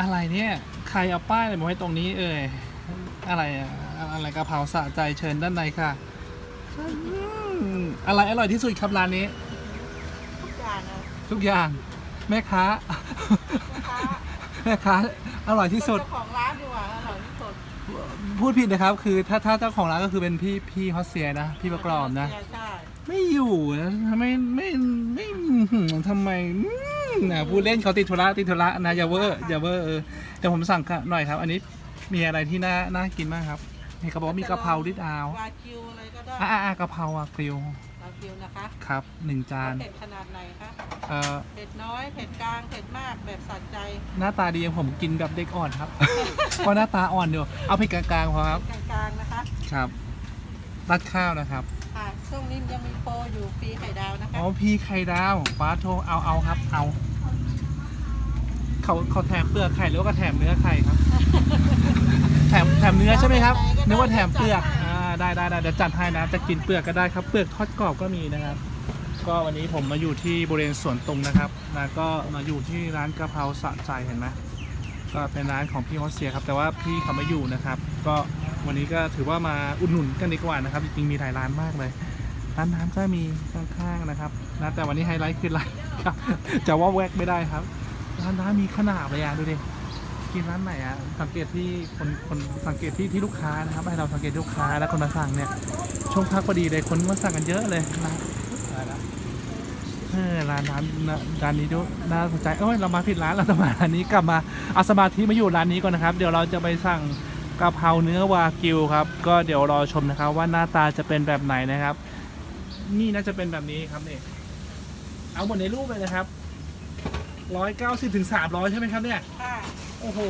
อะไรเนี่ย ใครเอาป้ายอะไรมาไว้ตรงนี้เอ่ย อะไรอะอะไรกะเพราสะใจเชิญด้านในค่ะอืมอะไรอร่อยที่สุดครับร้านนี้ ทุกอย่างอะทุกอย่างแม่ค้า นะคะแม่ค้าอร่อยที่สุด เจ้าของร้านดีกว่าอร่อยที่สุดพูดผิดนะครับ คือถ้าถ้าเจ้าของร้านก็คือเป็นพี่พี่ฮอสเซียนะ พี่ประกอบนะใช่ใช่ไม่อยู่นะทำไมไม่ไม่หืมทำไมอืม นะผู้เล่นเขาติดธุระติดธุระนะอย่าเวอร์อย่าเวอร์เออเดี๋ยวผมสั่งค่ะหน่อยครับ อันนี้มีอะไรที่น่าน่ากินมากครับนี่เขาบอกว่ามีกะเพราดิดอาววากิวอะไรก็ได้อ่าอ่ากะเพราอะกริววากิวนะคะครับหนึ่งจานเผ็ดขนาดไหนคะเอ่อเผ็ดน้อยเผ็ดกลางเผ็ดมากแบบสัดใจหน้าตาดีอย่างผมกินแบบเด็กอ่อนครับ เพราะหน้าตาอ่อนเดียวเอาเผ็ดกลางๆพอครับกลางๆนะคะครับรัดข้าวนะครับค่ะช่วงนี้ยังมีโปรอยู่ฟรีไข่ดาวนะคะอ๋อพี่ไข่ดาวป้าโทรเอาเอาครับเอา เขาเขาแถมเปลือกไข่หรือว่าแถมเนื้อไข่ครับ แถมแถมเนื้อใช่ไหมครับนึกว่าแถมเปลือกอ่าได้ได้ได้เดี๋ยวจัดให้นะจะกินเปลือกก็ได้ครับ เปลือกทอดกรอบก็มีนะครับ ก็วันนี้ผมมาอยู่ที่บริเวณสวนตุงนะครับนะก็มาอยู่ที่ร้านกะเพราสะใจเห็นไหมก็เป็นร้านของพี่ฮอสเซียครับ แต่ว่าพี่เขาไม่อยู่นะครับ ก็วันนี้ก็ถือว่ามาอุดหนุนกันดีกว่านะครับจริงๆมีหลายร้านมากเลยร้านน้ำก็มีข้างๆนะครับนะแต่วันนี้ไฮไลท์คือร้านครับจะว่าแวกไม่ได้ครับ ร้านน้ำมีขนาดเลยอะดูดิกินร้านไหนอะสังเกตที่คนคนสังเกตที่ที่ลูกค้านะครับให้เราสังเกตลูกค้าและคนมาสั่งเนี่ยช่วงพักพอดีเลยคนมาสั่งกันเยอะเลยนะได้ละเออร้านน้ำนร้านนี้ดูน่าสนใจเอ้ยเรามาผิดร้านเราจะมาร้านนี้กลับมาเอาสมาธิมาอยู่ร้านนี้ก่อนนะครับ เดี๋ยวเราจะไปสั่งกะเพราเนื้อวากิวครับก็เดี๋ยวรอชมนะครับ ว่าหน้าตาจะเป็นแบบไหนนะครับ นี่น่าจะเป็นแบบนี้ครับเนี่ยเอาหมดในรูปเลยนะครับ ร้อยเก้าสิบถึงสามร้อยใช่ไหมครับเนี่ย ค่ะโอ้โห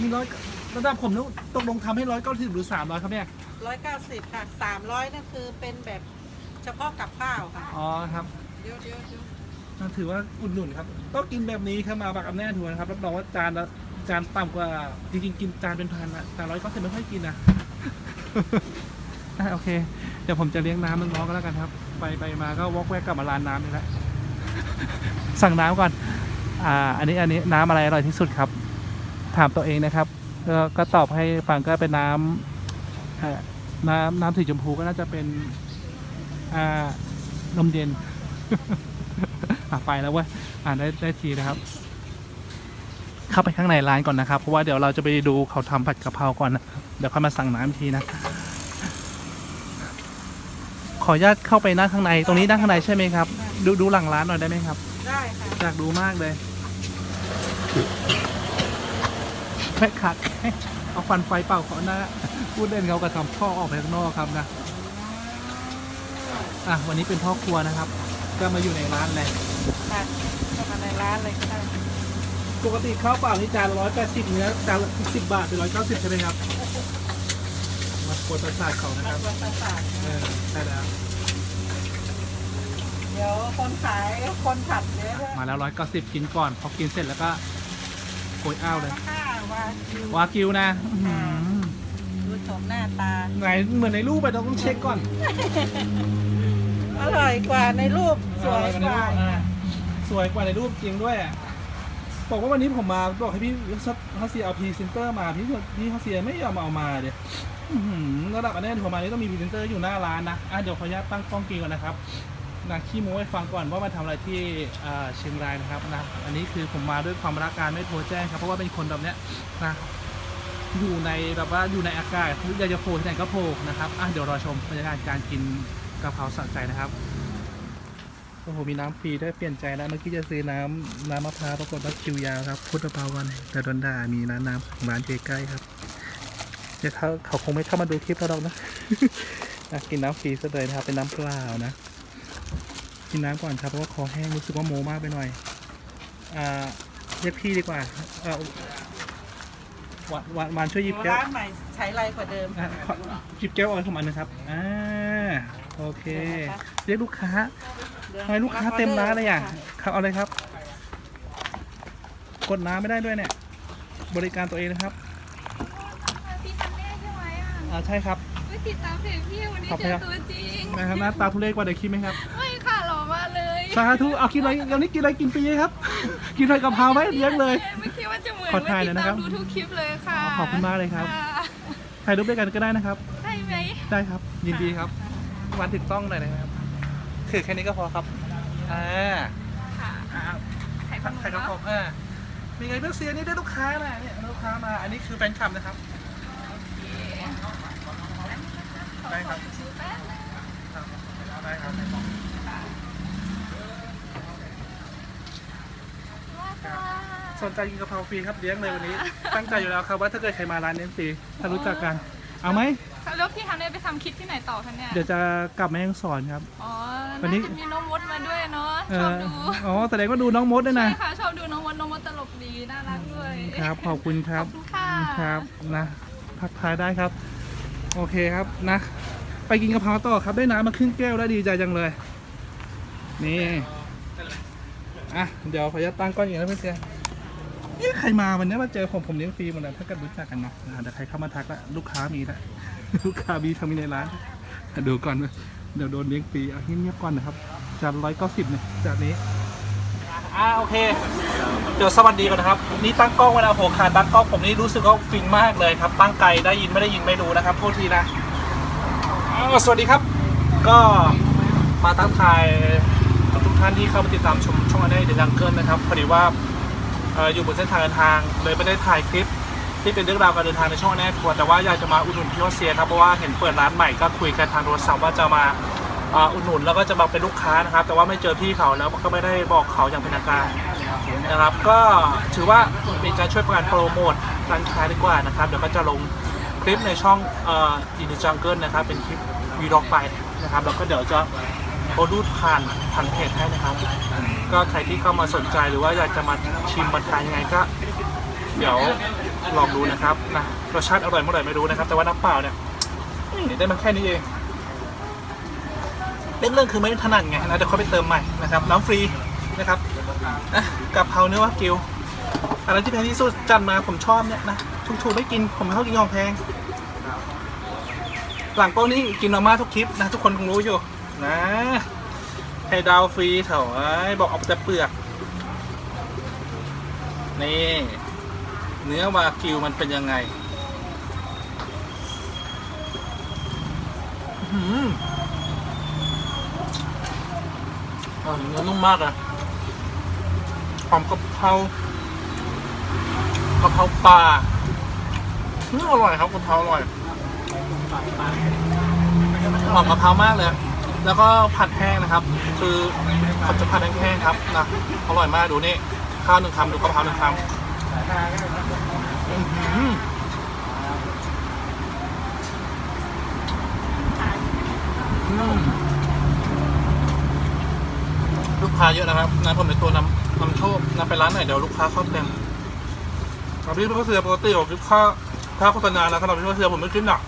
มีร้อยระดับผมนึกตกลงทำให้ร้อยเก้าสิบหรือสามร้อยครับเนี่ย ร้อยเก้าสิบค่ะสามร้อยนั่นคือเป็นแบบเฉพาะกับข้าวค่ะ อ๋อครับ เดี๋ยวเดี๋ยวเดี๋ยวน่าถือว่าอุดหนุนครับ ต้องกินแบบนี้ครับมาบักอำแน่ทัวร์นะครับ รับรองว่าจานละจานต่ำกว่า จริงๆ กินจานเป็นพันอะแต่ร้อยเก้าสิบไม่ค่อยกินนะ อะโอเค เดี๋ยวผมจะเลี้ยงน้ำน้องๆก็แล้วกันครับ ไปไปมาก็วอกแวกกลับมาร้านน้ำนี่แหละ สั่งน้ำก่อน อ่าอันนี้อันนี้น้ำอะไรอร่อยที่สุดครับ ถามตัวเองนะครับก็ก็ตอบให้ฟังก็เป็นน้ำเอ่อน้ำน้ำสีชมพูก็น่าจะเป็นอ่านมเย็นอะไปแล้วเว้ยอ่านได้ได้ทีนะครับ เข้าไปข้างในร้านก่อนนะครับ เพราะว่าเดี๋ยวเราจะไปดูเขาทำผัดกะเพราก่อนนะครับเดี๋ยวค่อยมาสั่งน้ำอีกทีนะ ขออนุญาตเข้าไปนั่งข้างใน ตรงนี้นั่งข้างในใช่ไหมครับ ดูดูหลังร้านหน่อยได้ไหมครับ ได้ค่ะอยากดูมากเลย แม่ขัดเอาควันไฟเป่าเขาหน้าพูดเล่นเขากระทำพ่อออกไปข้างนอกครับนะอะวันนี้เป็นพ่อครัวนะครับ ก็มาอยู่ในร้านเลยค่ะเข้ามาในร้านเลยก็ได้ปกติข้าวเปล่านี่จานร้อยแปดสิบเนื้อจานละสิบบาทเป็นร้อยเก้าสิบใช่ไหมครับมากดประสาทเขานะมาครับตัวประสาทเออใช่แล้ว เดี๋ยวคนขายคนผัดเดี๋ยวมาแล้วร้อยเก้าสิบกินก่อน พอกินเสร็จแล้วก็ โกยอ้าวเลยค่ะว่าคิววากิวนะอื้อหือดูชมหน้าตา ไหนเหมือนในรูปไปเราต้องเช็คก่อนอร่อยกว่าในรูปสวยเออในกว่ารูปอะสวยกว่าในรูปจริงด้วยอะบอกว่าวันนี้ผมมาบอกให้พี่ฮัสเซียเอาพรีเซนเตอร์มาพี่พี่ฮัสเซียไม่ยอมเอามาเดี๋ยวระดับอันนี้ผมมานี่ต้องมีพรีเซนเตอร์อยู่หน้าร้านนะอะเดี๋ยวขออนุญาตตั้งกล้องกินก่อนนะครับ นะขี้โม้ให้ฟังก่อนว่ามาทำอะไรที่เชียงรายนะครับนะอันนี้คือผมมาด้วยความรักการไม่โทรแจ้งครับเพราะว่าเป็นคนแบบเนี้ยนะอยู่ในแบบว่าอยู่ในอากาศอยากจะโผล่ที่ไหนก็โผล่นะครับอะเดี๋ยวรอชมบรรยากาศการกินกะเพราสะใจนะครับโอ้โหมีน้ำฟรีด้เปลี่ยนใจแล้วเมื่อกี้จะซื้อน้ำน้ำมะพร้าวปรากฏว่าคิวยาวครับพุทธภาวันแต่โดนด่ามีร้านน้ำของร้านใกล้ๆครับเดี๋ยวเขาเขาคงไม่เข้ามาดูคลิปเราหรอกนะนะกินน้ำฟรีซะเลยนะครับเป็นน้ำเปล่านะ กินน้ำก่อนครับเพราะว่าคอแห้งรู้สึกว่าโมมากไปหน่อยอ่าเรียกพี่ดีกว่าเอ่อหวานหวานหวานช่วยหยิบแก้ว ร้านใหม่ใช้ไรกว่าเดิมอะขอหยิบแก้วออยของมันนะครับ อ่า โอเค เรียกลูกค้าทำไมลูกค้าเต็มร้านเลยอะ ครับ เอาเลยครับ กดน้ำไม่ได้ด้วยเนี่ย บริการตัวเองนะครับ พี่จำได้ใช่ไหมอะอ่า ใช่ครับ ไม่ติดตามเพจพี่วันนี้ขอบเจคุณอครับตัวจริงนะครับหน้าตาทุเรศกว่าเด็กคิดไหมครับ สาธุเอากินอะไรวันนี้กินอะไรกินฟรีครับ กินผัดกะเพราไหมเลี้ยงเลย ไม่คิดว่าจะเหมือนขอถ่ายหน่อยนะครับไม่ติดตามดูทุกคลิปเลยค่ะอ๋อขอบคุณมากเลยครับะถ่ายรูปด้วยกันก็ได้นะครับ ได้ไหมได้ครับ ยินดีครับ วันถึงต้องหน่อยนะครับถือแค่นี้ก็พอครับ อ่าค่ะอ่าถ่ายขนมถ่ายกระเนาะป๋องอ่ามีไงเพื่อนเสียนี่ได้ลูกค้ามาเนี่ยลูกค้ามา อันนี้คือแฟนคลับนะครับได้ครับครับได้ครับ สนใจกินกะเพราฟรีครับเลี้ยงเลยวันนี้ ตั้งใจอยู่แล้วครับว่าถ้าเกิดใครมาร้านเลี้ยงฟรีถ้ารู้จักกัน เอาไหมแล้วพี่ทันได้ไปทำคลิปที่ไหนต่อคะเนี่ยเดี๋ยวจะกลับมายังสอนครับ อ๋อวันนี้น่าจะมีน้องมดมาด้วยเนาะเอชอบอดูอ๋อแสดงว่าดูน้องมดด้วยใช่นะค่ะชอบดูน้องมดน้องมดตลกดีน่ารักด้วยครับขอบคุณครับขอบคุณค่ะครับนะทักทายได้ครับ โอเคครับนะ ไปกินกะเพราต่อครับได้น้ำมาครึ่งแก้วแล้วดีใจจังเลย นี่ อะ เดี๋ยวขออนุญาตตั้งก้อนอย่างนี้นะเพื่อนๆนี่ใครมาวันนี้มาเจอผมผมเลี้ยงฟรีหมดเลยถ้าเกิดรู้จักกันนะเดี๋ยวใครเข้ามาทักละลูกค้ามีละลูกค้ามีทำมีในร้านอะดูก่อนเดี๋ยวโดนเลี้ยงฟรีเอะเงียบๆก่อนนะครับจานร้อยเก้าสิบเนี่ยจากนี้อ่าโอเค เดี๋ยวสวัสดีก่อนนะครับ นี่ตั้งกล้องไว้แล้วโหขาดตั้งกล้องผมนี่รู้สึกว่าฟินมากเลยครับ ตั้งไกลได้ยินไม่ได้ยินไม่รู้นะครับโทษทีนะอ้าวสวัสดีครับ ก็มาทักทาย ท่านที่เข้ามาติดตามชมช่องอันนี้เดลังเกิลนะครับพอดีว่าอยู่บนเส้นทางเดินทางเลยไม่ได้ถ่ายคลิป ที่เป็นเรื่องราวการเดินทางในช่องแน่ทัวร์แต่ว่าอยากจะมาอุดหนุนพี่วอเซียครับเพราะว่าเห็นเปิดร้านใหม่ก็คุยกันทางโทรศัพท์ว่าจะมาอุดหนุนแล้วก็จะมาเป็นลูกค้านะครับ แต่ว่าไม่เจอพี่เขาแล้วก็ไม่ได้บอกเขาอย่างเป็นทางการนะครับ ก็ถือว่าเป็นการช่วยประกันโปรโมทร้านค้าดีกว่านะครับเดี๋ยวก็จะลงคลิปในช่องอินดิจังเกิลนะครับเป็นคลิปวีด็อกไปนะครับแล้วก็เดี๋ยวจะ โพสต์รูปผ่านทางเพจให้นะครับ ก็ใครที่เข้ามาสนใจหรือว่าอยากจะมาชิมมาทานยังไงก็ เดี๋ยวลองดูนะครับนะรสชาติอร่อยเมื่อไหร่ไม่รู้นะครับ แต่ว่าน้ำเปล่าเนี่ยได้มาแค่นี้เองเรื่องเรื่องคือไม่ถนัดไงนะเดี๋ยวเขาไปเติมใหม่นะครับน้ำฟรีนะครับอะกะเพราเนื้อวากิวอะไรที่แพงที่สุดจัดมาผมชอบเนี่ยนะถูกๆไม่กินผมไม่ชอบกินของแพงหลังโป้นี่กินมาม่าทุกคลิปนะทุกคนคงรู้อยู่ นะ ให้ดาวฟรีเถอะบอกเอาแต่เปลือก นี่ เนื้อวากิวมันเป็นยังไงอื้อหือเนื้อนุ่มมากอะหอมกะเพรากะเพราปลาอืมอร่อยครับกะเพราอร่อยหอมกะเพรามากเลย แล้วก็ผัดแห้งนะครับ คือเขาจะผัดแห้งๆครับนะอร่อยมากดูนี่ข้าวหนึ่งคำดูกะเพราหนึ่งคำอืมลูกค้าเยอะนะครับนะผมเป็นตัวนำนำโชคนะไปร้านไหนเดี๋ยวลูกค้าเข้าเต็มครับพี่พ่อเสือปกติผมคิดค่าค่าโฆษณาแล้วสำหรับพี่พ่อเสือผมไม่คิดหนัก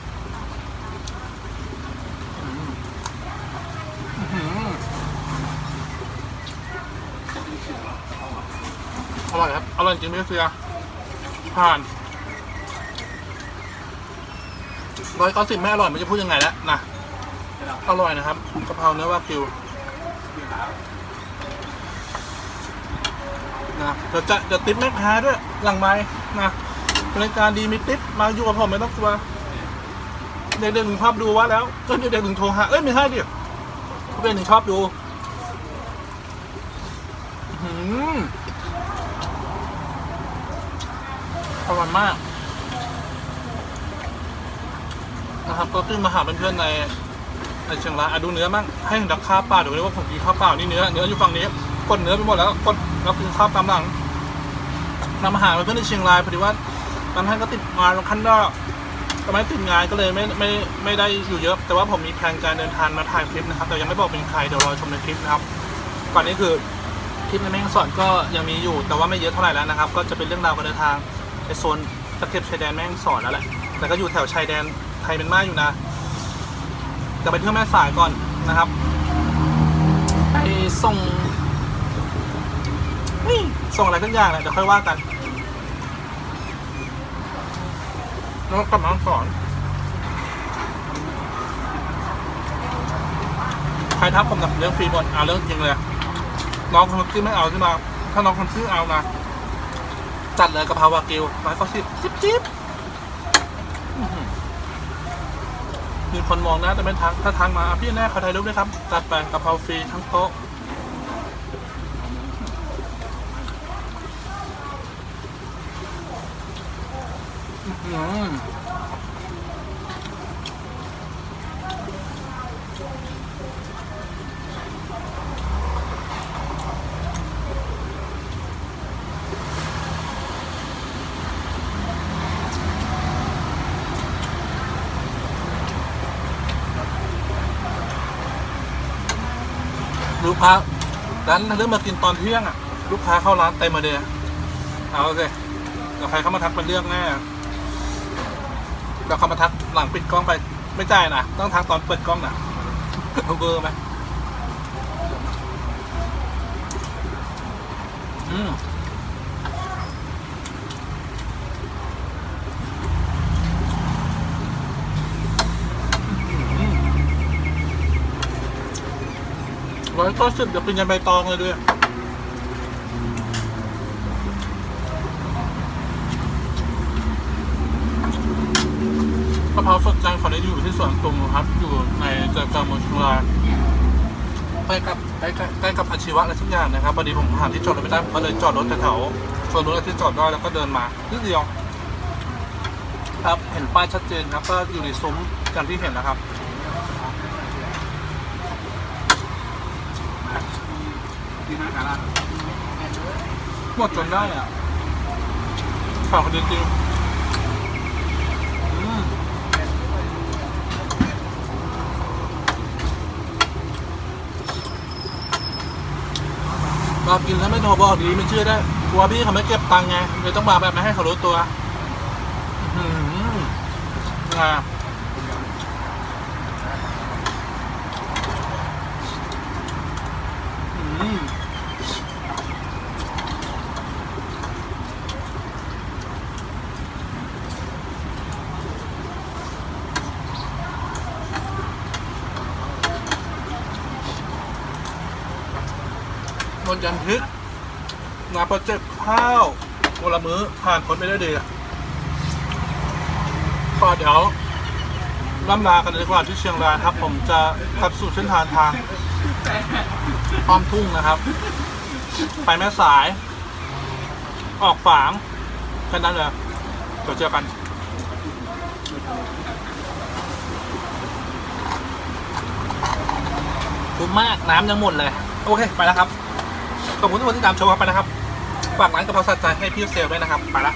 อื้อหืออร่ อยครับอร่อยจริงพี่เสือผ่านร้อยเก้าสิบไม่อร่อยมันจะพูดยังไงแล้วนะอร่อยนะครับกะเพราเนื้อวากิวนะเดี๋ยวจะเดี๋ยวติ๊บแม่ค้าด้วยหลังไม้นะบริการดีมีติ๊บมาอยู่กับผมไม่ต้องกลัวเด็กๆหนึ่งชอบดูว่าแล้วก็เด็กๆหนึ่งโทรหาเอ้ยไม่ใช่ดิเด็กหนึ่งชอบดู อร่อยมาก นะครับ ก็ขึ้นมาหาเพื่อนๆในในเชียงรายอะดูเนื้อมั่งให้ดักข้าวเปล่าเดี๋ยวนี้ว่าผมกินข้าวเปล่านี่เนื้อเนื้ออยู่ฝั่งนี้กดเนื้อไปหมดแล้วกดแล้วกินข้าวตามหลังนำอาหารมาเพื่อนในเชียงรายพอดีว่าตอนท่านก็ติดงานขั้นก็ทำไมติดงานก็เลยไม่ไม่ไม่ได้อยู่เยอะ แต่ว่าผมมีแผนการเดินทางมาถ่ายคลิปนะครับแต่ยังไม่บอกเป็นใครเดี๋ยวรอชมในคลิปนะครับก่อนนี้คือคลิปในแม่งสอนก็ยังมีอยู่ แต่ว่าไม่เยอะเท่าไหร่แล้วนะครับ ก็จะเป็นเรื่องราวการเดินทาง ในโซนตะเข็บชายแดนแม่งสอนแล้วแหละแต่ก็อยู่แถวชายแดนไทยเป็นมากอยู่นะจะไปเที่ยวแม่สายก่อนนะครับไปส่งนี่ส่งอะไรทุกอย่างแหละเดี๋ยวค่อยว่ากันแล้วกลับมาสอนใครทักผมแบบเรื่องฟรีหมดอ่าเรื่องจริงเลยน้องคนที่ไม่เอาที่ไหมถ้าน้องคนซื้อเอานะ จัดเลยกะเพราวากิวร้อยเก้าสิบจิ๊บจิ๊บมีคนมองนะแต่ไม่ทักถ้าทักมาพี่แน่ขอถ่ายรูปด้วยครับจัดไปกะเพราฟรีทั้งโต๊ะอืม ลูกค้าร้านเริ่มมากินตอนเที่ยงอะ ลูกค้าเข้าร้านเต็มมาเลยอเอาสิเดี๋ยวใครเข้ามาทักเป็นเรื่องแน่เดี๋ยวเขามาทักหลังปิดกล้องไปไม่จ่ายนะต้องทักตอนเปิดกล้องนะเบอร์ไหมอืม ร้อยเก้าสิบเดี๋ยวเป็นยันใบตองเลยด้วยกะเพราสดจานขอได้อยู่ที่สวนตุงครับ อยู่ในใจกลางเมืองชียงรายใกล้กับใกล้ใกล้ใกล้กับอาชีวะอะไรสักอย่างนะครับพอดีผมหาที่จอดรถไม่ได้ก็เลยจอดรถแถวๆส่วนรถที่จอดได้แล้วก็เดินมานิดเดียว ครับเห็นป้ายชัดเจนครับก็อยู่ในซุ้มอย่างที่เห็นนะครับ หมดจนได้อะฝากคนจริงๆอืมากินแล้วไม่โทรบอกดีไม่เชื่อได้กลัวพี่เขาไม่เก็บตังค์ไงเลยต้องมาแบบไม่ให้เขารู้ตัว อื้อหืองาอืมนน ยันทึกงานโปรเจกต์ข้าววันละมื้อผ่านพ้นไปได้ดีก็เดี๋ยวล่ำลากันเลยดีกว่าที่เชียงรายครับ ผมจะขับสู่เส้นทางทางอ้อมทุ่งนะครับ ไปแม่สาย ออกฝางแค่นั้นเลยเดี๋ยวเจอกันคุ้มมากน้ำยังหมดเลย โอเค ไปแล้วครับ ขอบคุณทุกคนที่ตามชมครับไปนะครับ ฝากร้านกะเพราสัจใจให้พี่เซลด้วยนะครับ ไปละ